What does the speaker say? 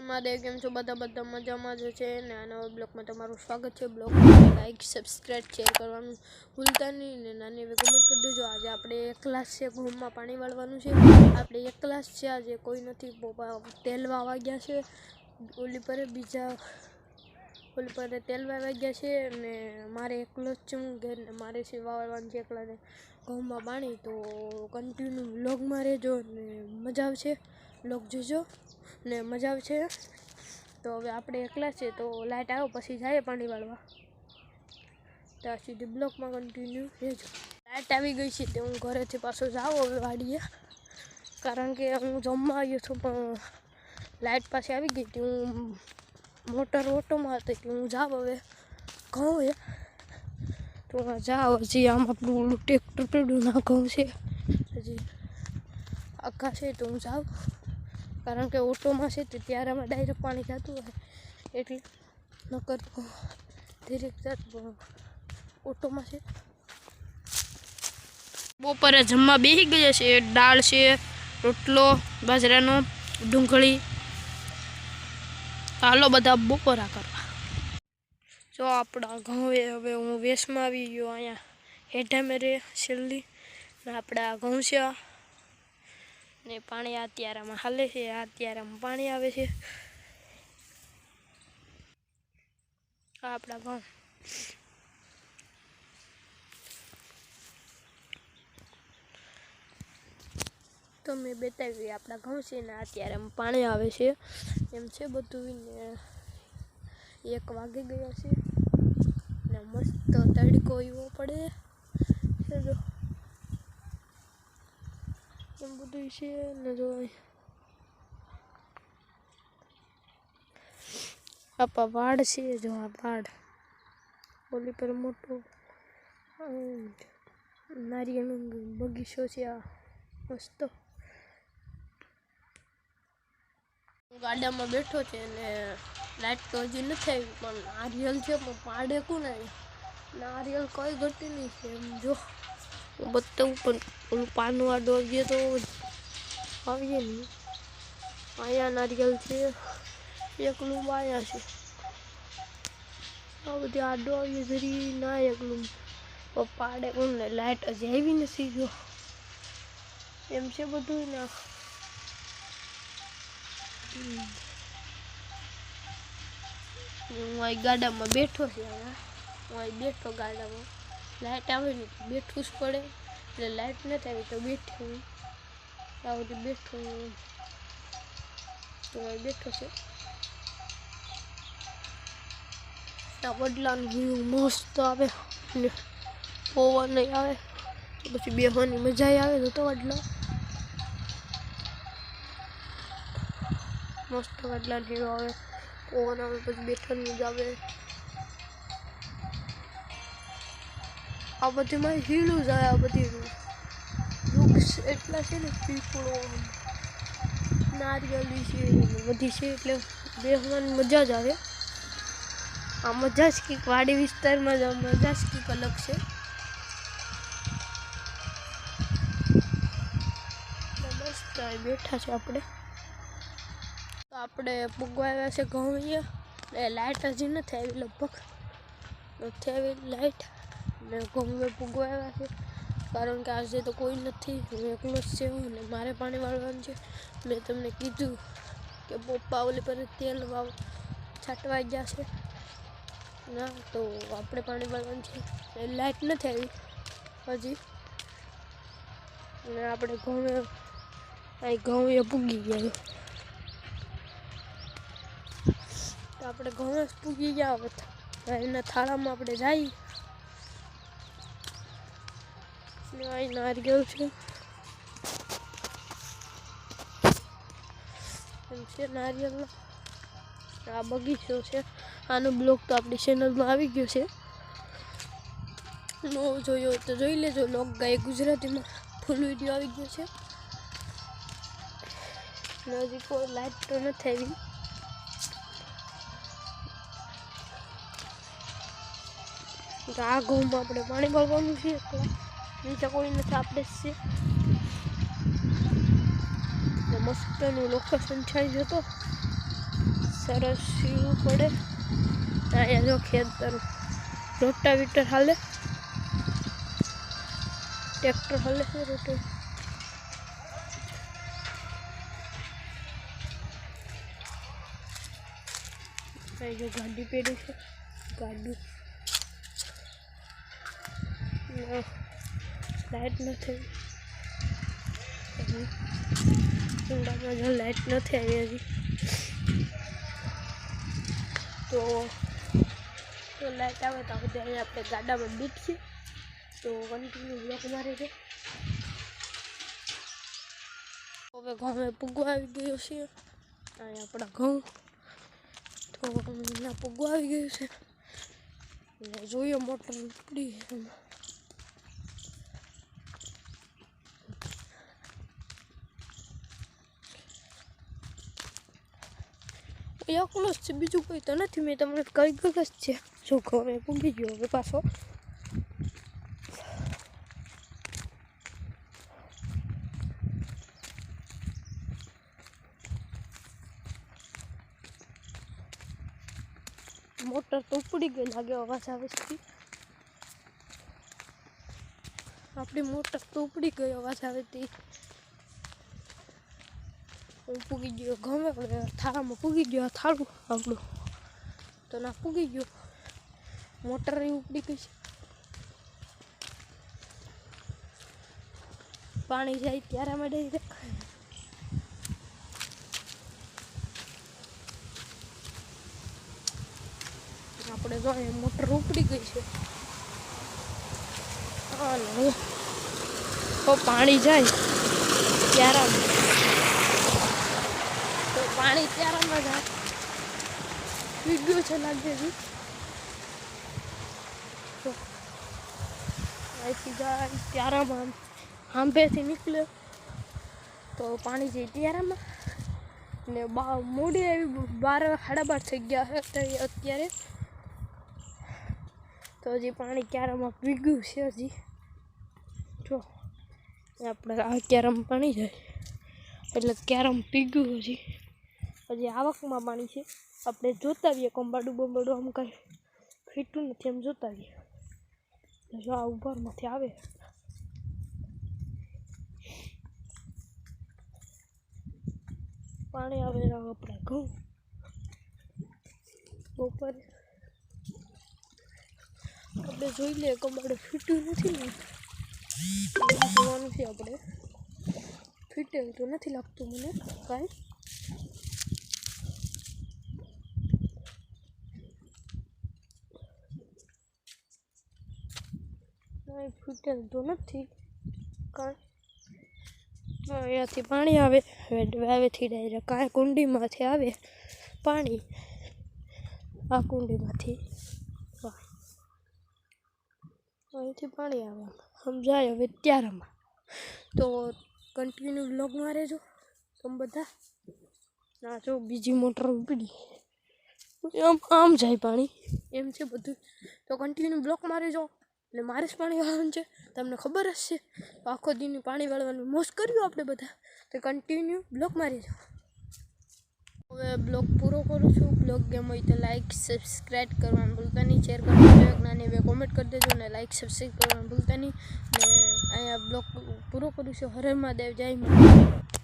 અમારે કેમ છો? બધા બધા મજામાં જ છે ને આ નવા બ્લોગમાં તમારું સ્વાગત છે. બ્લોગ લાઈક સબસ્ક્રાઈબ શેર કરવાનું ભૂલતા નહીં ને નાની એવી કમેન્ટ કરી દેજો. આજે આપણે એક ક્લાસ છે ઘઉંમાં પાણી વાળવાનું છે. આપણે એક ક્લાસ છે, આજે કોઈ નથી. પપ્પા વાગ્યા છે. ઓલી પર બીજા ઓલી પર તેલવા વાગ્યા છે અને મારે એકલો જ છે ઘેર ને મારે છે વાળવાનું છે એકલાને ઘઉંમાં પાણી. તો કન્ટિન્યુ બ્લોગમાં રહેજો ને મજા આવશે. બ્લોગ જોજો. ને મજા આવશે. તો હવે આપણે એકલા છે તો લાઇટ આવ્યો પછી જાય પાણી વાળવા. ત્યાં સુધી બ્લોકમાં કન્ટિન્યુ રહેજો. લાઇટ આવી ગઈ છે તે હું ઘરેથી પાછો જાઉં હવે વાડીએ. કારણ કે હું જમવા આવ્યો છું, પણ લાઇટ પાસે આવી ગઈ હતી. હું મોટર ઓટોમાં હતી કે હું જાઉં હવે ઘઉં એ તો હું જાઉં હજી આમ આપણું ઓલું ટ્રેક્ટર પેડું ના ઘઉં છે. હજી આખા છે તો હું જાઉં. કારણ કે ઓટોમાં છે તે ત્યારે આમાં ડાયરેક્ટ પાણી જતું હોય. એટલે નકર ધીરેક જતું ઓટોમાં છે. બપોરે જમવા બેસી ગયા છે. દાળ છે, રોટલો, બાજરાનો, ડુંગળી. હાલો બધા બપોરા કરવા. જો આપણા ઘઉં હવે હું વેસમાં આવી ગયો અહીંયા. હેઠા મેરે છેલ્લી આપણા ઘઉં છે. ને પાણી આ ત્યારામાં હાલે છે આ ત્યારામાં પાણી આવે છે. આપણા ઘઉં તો મેં બતાવી આપણા ઘઉં છે ને અત્યારે આમ પાણી આવે છે. એમ છે બધું ને એક વાગી ગયા છે. ને મસ્ત તડકો એવો પડે. એમ બધું છે ને જો આપા વાડ છે જો આ વાડ. ઓલી પર મોટો નારિયેળનો બગીચો છે આ મસ્ત. ગાડામાં બેઠો છે ને લાઈટ તો હજી નથી આવી, પણ નારિયેલ છે, પણ પાડે કોને? નારિયેલ કોઈ ઘટી નહીં છે, એમ જો. હું બતાવું પણ ઓલું પાનું આડો આવીએ તો આવીએ નહીં અહીંયા નારિયેલ છે, એકલું માયા છે. આ બધી આડો આવીએ જરી ના એકલું. પાડે કોને લાઇટ હજી આવી નથી જો. એમ છે બધું ને. હું અહીં ગાડામાં બેઠો છે. હું અહીં બેઠો ગાડામાં. લાઇટ આવે ને બેઠવું જ પડે. એટલે લાઇટ નથી આવી તો બેઠું ત્યાં સુધી બેઠો તો બેઠો છે. વડલાનું વ્યૂ મસ્ત આવે. ને પવન નહીં આવે. પછી બેહવાની મજા આવે તો તો વડલા મસ્ત વડલા ને આવે. પવન આવે, પછી બેઠવાની મજા આવે. આ બધીમાં હીલું જાય આ બધી વૃક્ષ એટલા છે ને પીપળો નારિયેળી છે ને બધી છે એટલે બેસવાની મજા જ આવે. આ મજા જ કંઈક વાડી વિસ્તારમાં જ આ મજા જ કંઈક અલગ છે. એટલે મસ્ત આ બેઠા છે આપણે. તો આપણે પૂગવા આવ્યા છે ઘઉં અહીંયા. ને લાઇટ હજી નથી આવી, લગભગ નથી આવી લાઇટ ને ઘઉં પૂગવા આવ્યા છે. કારણ કે આજે તો કોઈ નથી, હું એકલો જ છે ને મારે પાણી વાળવાનું છે. મેં તમને કીધું કે પપ્પા ઓલી પર તેલ વાવ છાંટવા ગયા છે. ના, તો આપણે પાણી વાળવાનું છે. એ લાઇટ નથી આવી હજી. અને આપણે ઘઉં અહીં ઘઉં એ પૂગી ગયા તો આપણે ઘઉં જ પૂગી ગયા હવે એના થાળામાં આપણે જઈએ ને અહીં નારિયેળ છે છે નારિયેળનો આ બગીચો છે. આનો બ્લોગ તો આપણી ચેનલમાં આવી ગયો છે. નો જોયો તો જોઈ લેજો. લોક ગાય ગુજરાતીમાં. ફૂલ વીડિયો આવી ગયો છે. નજીક કોઈ લાઈટ તો નથી આવી. આ ઘઉંમાં આપણે પાણી ભરવાનું છે. તો બીજા કોઈ નથી આપણે જ છે ને મસ્તનું લોકેશન છે જતો સરસ સીવું પડે અહીંયા જો ખેતર રોટાવીટર હાલે ટ્રેક્ટર હાલે છે રોટા અહીં જો ગાડી પેડી છે ગાડી લાઈટ નથી ઊંડામાં જો લાઈટ નથી આવી હજી તો તો લાઈટ આવે તો આપણે અહીંયા આપણે ગાડામાં બેઠીએ તો કન્ટિન્યુ બ્લોક મારે છે હવે ઘઉં પૂગવા આવી ગયો છે અહીંયા આપણા ઘઉં તો એના પૂગવા આવી ગયું છે એટલે જોઈએ મોટર ઉપડી એમાં જ છે બીજું કોઈ તો નથી મેં તમને કઈ ગગસ છે જો ઘરે પૂગી ગયો હવે પાછો મોટર તો ઉપડી ગઈ લાગે અવાજ આવે છે આપણી મોટર તો ઉપડી ગઈ અવાજ આવે તે પૂગી ગયો ગમે હવે થાળામાં પૂગી ગયો થાળું આપણું તો ના પૂગી ગયો મોટર ઉપડી ગઈ છે પાણી જાય ત્યારે અમે ડાયરેક્ટ આપણે જો અહીંયા મોટર ઉપડી ગઈ છે પાણી જાય ત્યારામાં તો પાણી ત્યારામાં જાય. વિગ્યું છે લાગે છે. અહીંથી જાય ત્યારામાં આંબેથી નીકળ્યો તો પાણી જઈ ત્યારામાં ને બા મોડી આવી, બાર, સાડા થઈ ગયા અત્યારે અત્યારે. તો હજી પાણી ક્યારામાં પીગ્યું છે હજી. જો. આપણે આ ક્યારામ પાણી જાય. એટલે ક્યારામ પીગ્યું હજી. હજી આવકમાં પાણી છે. આપણે જોતા આવીએ, કંબાડું બંબાડું આમ કાંઈ ફીટું નથી, એમ જોતા આવીએ. જો આ ઉપરમાંથી આવે. પાણી આવે આપણે ઘઉં. બપોર. આપણે જોઈ લઈએ, કંબાડું ફીટ્યું નથી ને. જોવાનું છે આપણે. ફીટેલ તો નથી લાગતું મને કાંઈ. ફૂટેલ તો નથી કારણ અહીંયાથી પાણી આવે વાવેથી ડાયરેક્ટ કાંઈ કુંડીમાંથી આવે પાણી. આ કુંડીમાંથી. અહીંથી પાણી આવે. સમજાય હવે ત્યારમાં તો કન્ટિન્યુ બ્લોગમાં રહેજો તમે બધા. ના જો બીજી મોટર ઉપડી. આમ આમ જાય પાણી. એમ છે બધું. તો કન્ટિન્યુ મારે રહેજો. એટલે મારે જ પાણી વાળવાનું છે. તમને ખબર છે. આખો દિન પાણી વાળવાનું મોસ્ટ કર્યું આપણે બધા. તો કન્ટિન્યુ બ્લોક મારી જાઓ. હવે બ્લોગ પૂરો કરું છું. બ્લોગ ગેમ હોય તો લાઈક સબસ્ક્રાઈબ કરવાનું ભૂલતા નહીં. શેર કરવાનું નાની બે કોમેન્ટ કરી દેજો ને લાઈક સબસ્ક્રાઈબ કરવાનું ભૂલતા નહીં. ને અહીંયા બ્લોગ પૂરો કરું છું. હરે મહાદેવ. જય મહાદેવ